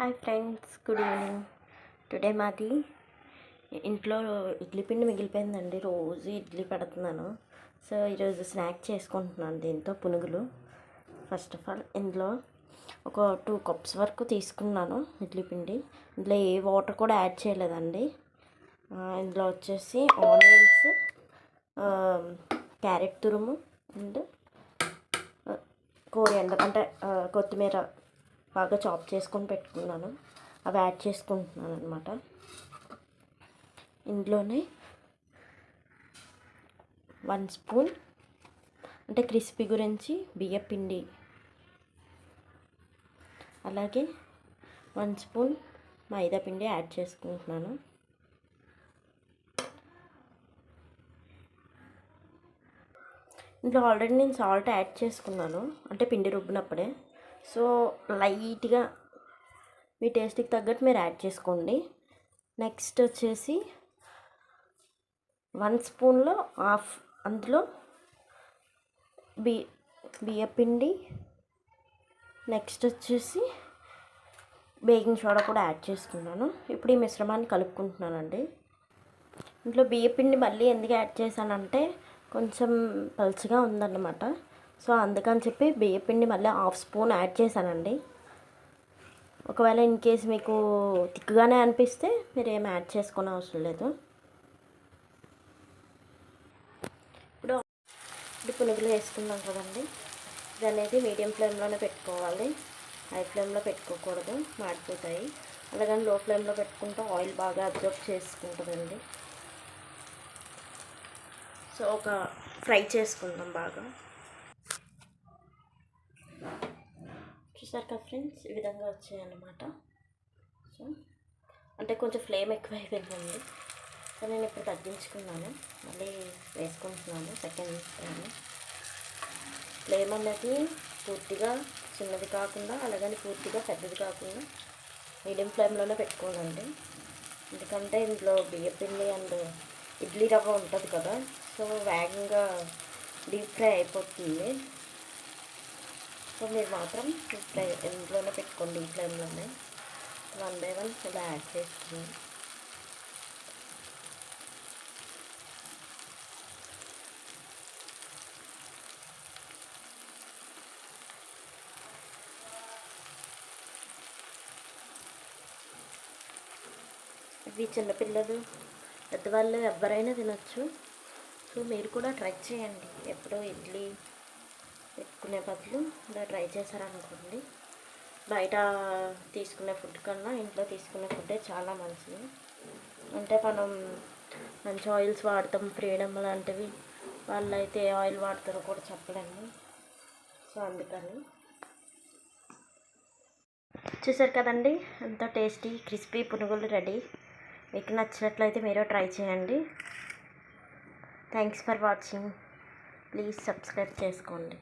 Hi friends good evening. Today మాది ఇంట్లో ఇడ్లీ పిండి మిగిలిపోయిందండి రోజు ఇడ్లీ పెడుతున్నాను. సో ఈరోజు స్నాక్ చేసుకుంటున్నాను దీంతో పునుగులు. ఫస్ట్ ఆఫ్ ఆల్ ఇందులో ఒక టూ కప్స్ వరకు తీసుకున్నాను ఇడ్లీ పిండి. ఇందులో ఏ వాటర్ కూడా యాడ్ చేయలేదండి. ఇందులో వచ్చేసి ఆనియన్స్ క్యారెట్ తురుము అండ్ కోరియండర్ అంటే కొత్తిమీర బాగా చాప్ చేసుకొని పెట్టుకున్నాను. అవి యాడ్ చేసుకుంటున్నాను అనమాట ఇందులోనే వన్ స్పూన్ అంటే క్రిస్పీ గురించి బియ్య పిండి. అలాగే వన్ స్పూన్ మైదా పిండి యాడ్ చేసుకుంటున్నాను. ఇందులో ఆల్రెడీ నేను సాల్ట్ యాడ్ చేసుకున్నాను. అంటే పిండి రుబ్బినప్పుడే. సో లైట్గా మీ టేస్ట్కి తగ్గట్టు మీరు యాడ్ చేసుకోండి. నెక్స్ట్ వచ్చేసి వన్ స్పూన్లో హాఫ్ అందులో బి బియ్యపిండి నెక్స్ట్ వచ్చేసి బేకింగ్ సోడా కూడా యాడ్ చేసుకున్నాను. ఇప్పుడు ఈ మిశ్రమాన్ని కలుపుకుంటున్నానండి. ఇంట్లో బియ్యపిండి మళ్ళీ ఎందుకు యాడ్ చేశానంటే కొంచెం పలుచగా ఉందన్నమాట. సో అందుకని చెప్పి బియ్యపిండి మళ్ళీ హాఫ్ స్పూన్ యాడ్ చేశానండి. ఒకవేళ ఇన్ కేస్ మీకు తిక్కుగానే అనిపిస్తే మీరు ఏం యాడ్ చేసుకునే అవసరం లేదు. ఇప్పుడు ఇప్పుడు పునుగులు వేసుకున్నాం కదండి. ఇది అనేది మీడియం ఫ్లేమ్లోనే పెట్టుకోవాలి. హై ఫ్లేమ్లో పెట్టుకోకూడదు మాడిపోతాయి. అలాగని లో ఫ్లేమ్లో పెట్టుకుంటే ఆయిల్ బాగా అబ్జర్వ్ చేసుకుంటుందండి. సో ఒక ఫ్రై చేసుకుందాం బాగా. చూసారు కదా ఫ్రెండ్స్? ఈ విధంగా వచ్చాయన్నమాట. సో అంటే కొంచెం ఫ్లేమ్ ఎక్కువ అయిపోయిందండి సో నేను ఇప్పుడు తగ్గించుకున్నాను. మళ్ళీ వేసుకుంటున్నాను సెకండ్ ఫ్లేమ్ ఫ్లేమ్ అనేది పూర్తిగా చిన్నది కాకుండా అలాగని పూర్తిగా పెద్దది కాకుండా మీడియం ఫ్లేమ్లోనే పెట్టుకోవాలండి. ఎందుకంటే ఇందులో బియ్యపిండి అండ్ ఇడ్లీ రవ్వ ఉంటుంది కదా సో వేగంగా డీప్ ఫ్రై అయిపోతుంది. సో మీరు మాత్రం ఫ్రై ఇంట్లోనే పెట్టుకోండి ఈ ఫ్లేమ్లోనే వన్ బై వన్ ఇలా యాడ్ చేసుకుని ఇవి చిన్నపిల్లలు పెద్దవాళ్ళు ఎవరైనా తినొచ్చు. సో మీరు కూడా ట్రై చేయండి. ఎప్పుడో ఇడ్లీ పెట్టుకునే బదులు ఇలా ట్రై చేశారనుకోండి బయట తీసుకునే ఫుడ్ కన్నా ఇంట్లో తీసుకునే ఫుడ్డే చాలా మంచిది. అంటే మనం మంచి ఆయిల్స్ వాడతాం ఫ్రీడమ్ లాంటివి. వాళ్ళైతే ఏ ఆయిల్ వాడతారో కూడా చెప్పలేము. సో అందుకని. చూసారు కదండి? ఎంతో టేస్టీ క్రిస్పీ పునుగులు రెడీ. మీకు నచ్చినట్లయితే మీరు ట్రై చేయండి. Thanks for watching. Please subscribe చేసుకోండి.